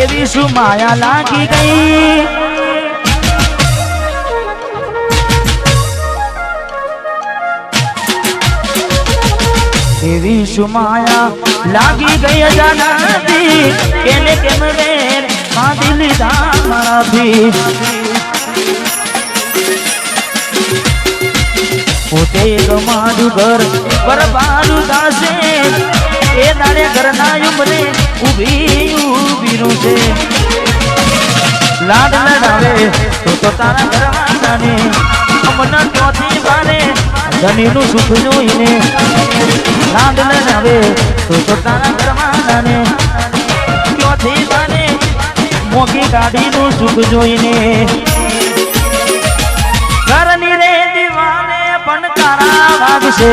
એવી શું માયા લાગી ગઈ? એવી શું માયા લાગી ગઈ અજાનાથી? કેને કેમ વેર બાંધી લીધા મારાથી? પોતે ગમાડું ઘર બરબાડું દાસે એ દાડે ઘરના ઉમરે ઊભી ઊભી રૂ છે. લાડ લડાવે તો તો તારા ઘરવાળાને અમન ચોથી વારે ધનીનું સુખ જોઈને લાડ લડાવે તો તો તારા ઘરવાળાને ચોથી વારે મોગી ગાડીનું સુખ જોઈને ઘરની રે દીવાને પણ તારા વાગશે.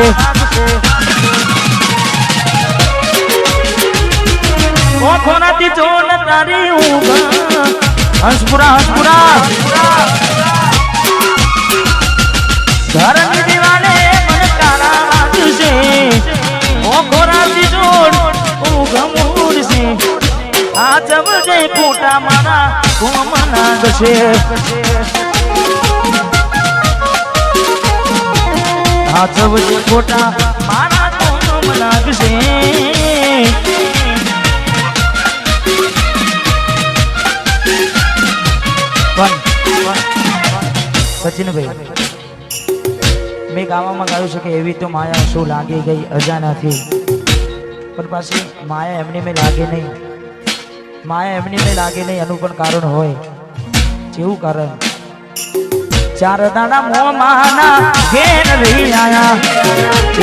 ઓખોનાથી જોન તારી ઊંઘ હંસપુરા હંસપુરા. આ જવજે ખોટા મારા કોમ સચિનભાઈ મેં ગાવામાં ગાયું છે કે એવી તો માયા શું લાગી ગઈ અજાનાથી. પણ પાછી માયા એમની મેં લાગે નહીં. માયા એમની મેં લાગે નહીં, એનું પણ કારણ હોય. જેવું કારણ. ચાર દાડા મો માના ઘેર રહી આયા.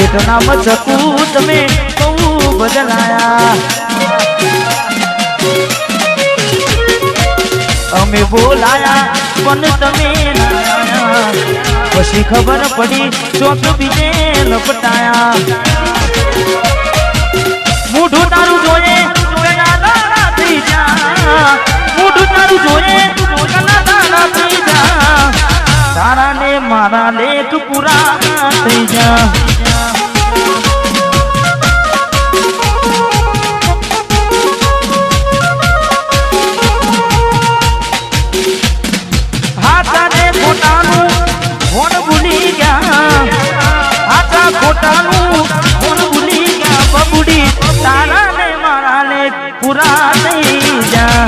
એક નામ ચકુ તમે બહુ બદલાયા. અમે બોલાયા, પણ તમે પછી ખબર પડી ચોક બીજે લપટાયા. મોઢું તારું જોઈએ. ખોટાનું કોણ ભૂલી ગયા બબુડી તારા ને મારા લેખ પૂરા થઈ જા.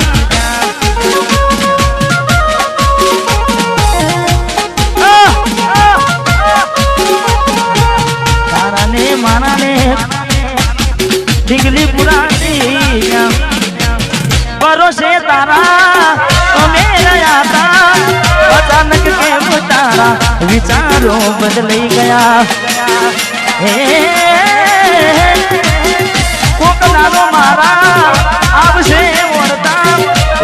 તારા ને મારા ને અચાનક કેમ તારા વિચારો બદલાઈ ગયા. હે કોક દાડો મારા આવશે વળતા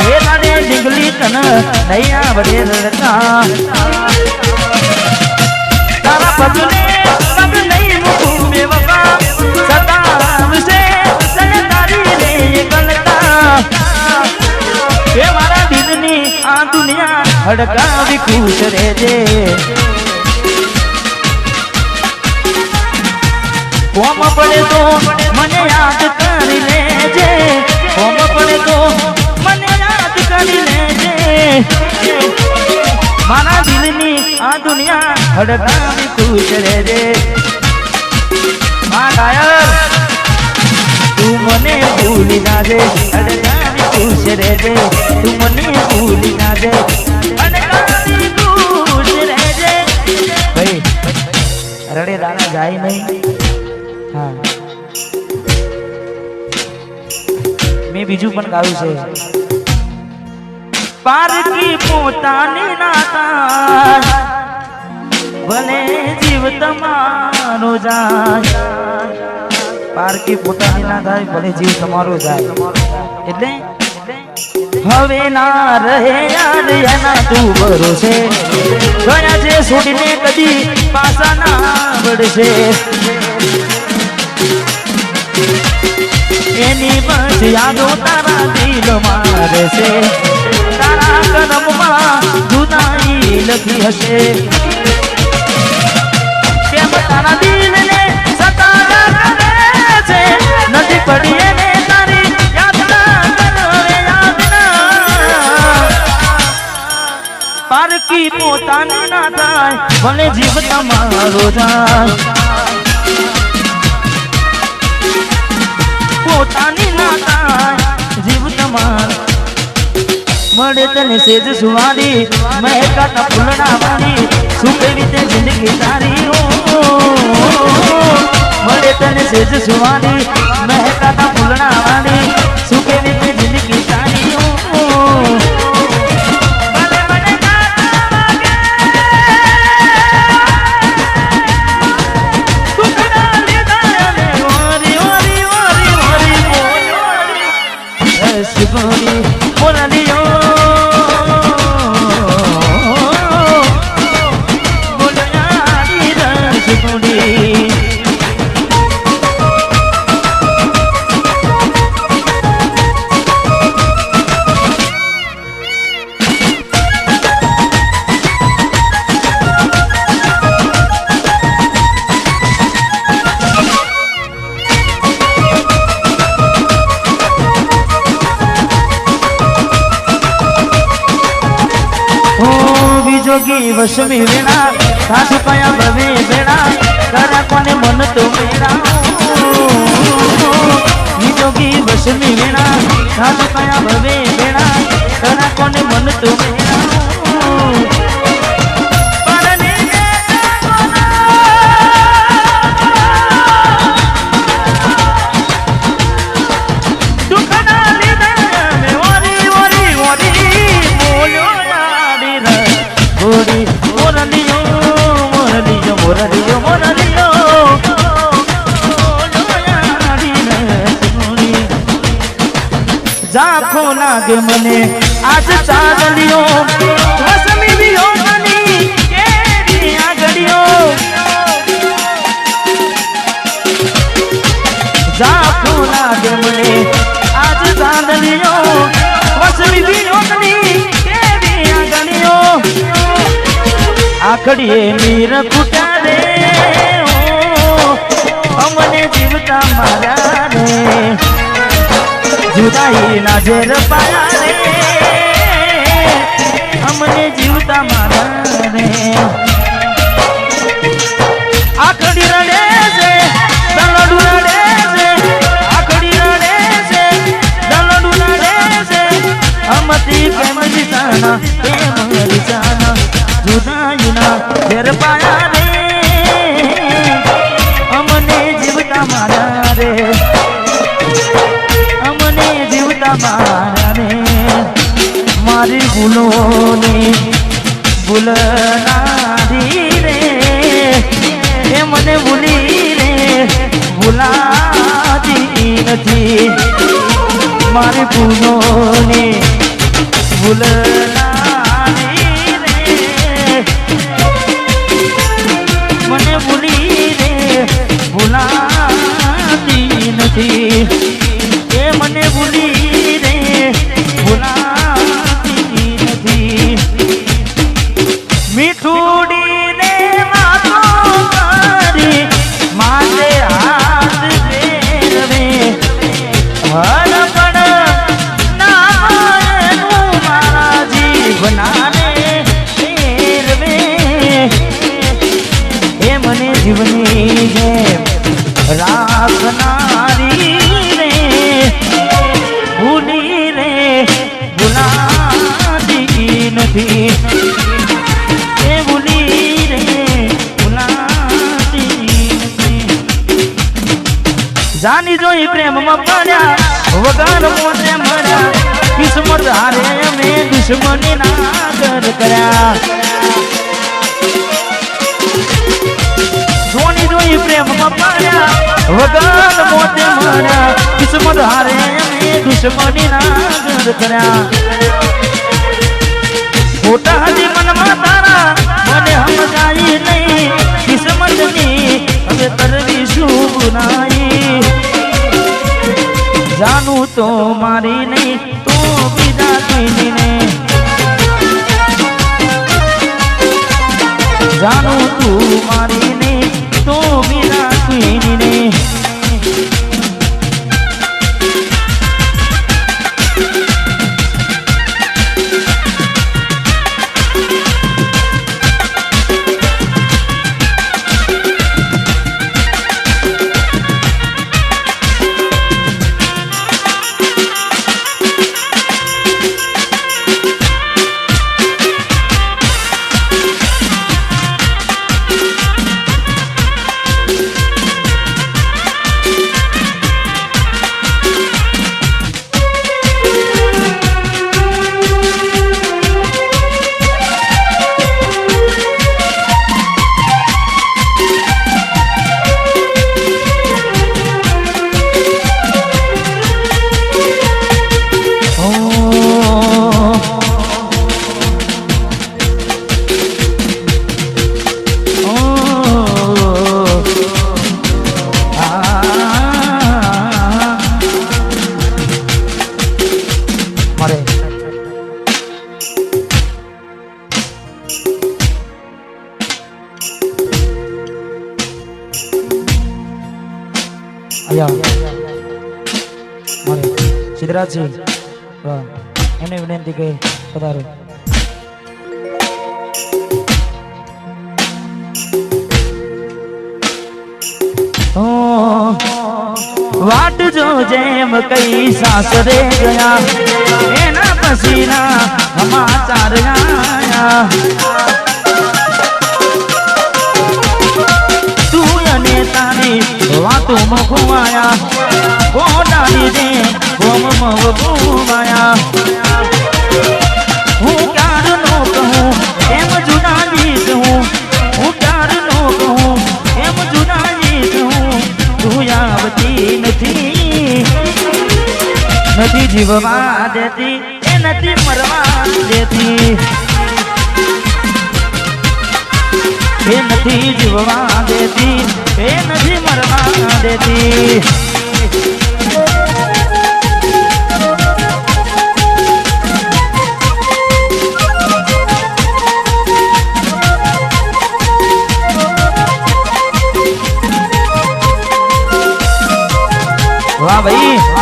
એ દાડે ઢીંગલી તન નહીં આવડે રડતા તારા તારી આ દુનિયા હડકાવી ખુશ રહેજે કોમ પડે તો મને યાદ કરી લેજે. કોમ પડે તો મને યાદ કરી લેજે. મારા દિલની આ દુનિયા હડકાવી તું ચડે રે મા ડાયર તું મને ભૂલી નાજે હડકાવી તું ચડે રે તું મને ભૂલી ના ભાઈ, રડે દાણા જાય નહીં. બીજું પણ ગાયું છે. પારકી પોતાની નાતા, ભલે જીવ તમારો જાય. પારકી પોતાની ના થાય, ભલે જીવ તમારો જાય. એટલે હવે ના રહે યાર, એના તું ભરોસે. ગયા છે છોડીને કદી પાસા ના વળશે. યાદો તારા દિલમાં રહેશે તારા કદમમાં જુદાઈ લખી હશે. તેમ તારા દિલને સતારા કરે છે? નથી પડીએ પોતાની જીવ મળે તને સેજ સુવારી મહેકાતા ફૂલના વાળી સુખે રીતે જિંદગી તારી મળે તને સેજ સુવારી મહેકાતા બીજોગી વસમી વેણા ઘાસ કયા ભવે વેણા કરા કોને મન તો મેરા નિજોગી વસમી વેણા ઘાસ કયા ભવે વેણા કરા કોને મન તો મેરા લાગે મને? આજ ચાંદલીઓ વસમી વિયોગની કેરી આગળીઓ. ઝાંખો લાગે મને? આજ આખડીએ મીર કુટા રે ઝેર પાયા રે. અમને જીવતા મારા રે. આખડી રડે છે, દલડુ રડે છે, આખડી રડે છે, દલડુ રડે છે. અમતી કેમ જીતાના કેમ રીચાના જુદાઈ ના ઝેર પાયા ભૂલોની ભૂલનારી રે એ મને ભૂલી રે ભૂલાતી નથી. મારી ભૂલોની ભૂલનારી જીવનાને ફેરવે. એ મને જીવની જેમ રાખનારી રે, ભૂલી રે, ભૂલાતી નથી. એ ભૂલી રે, ભૂલાતી નથી. જાની જોઈ પ્રેમમાં પડ્યા, વગર મોતે મળ્યા કિસ્મત હારે અમે દુશ્મની ના કર કર્યા જોની જોઈ પ્રેમમાં પડ્યા વગર મોતે મળ્યા કિસ્મત હારે અમે દુશ્મની ના કર કર્યા ખોટા હજી મનમાં તારા મને સમજાય નહીં કિસ્મતની હવે કરવી શું ગુનાઈ જાનું તો મારી નહીં તો બીજા કોઈની ને વાટ જો જેમ કઈ સાસરે ગયા, એના પસીના સમાચાર આયા તું અને તારી વાતો મખવાયા ગોડાની દે ગોમ મગવાયા હું જીવવા દેતી એ નથી મરવા દેતી એ નથી જીવવા દેતી એ નથી મરવા દેતી વાહ ભાઈ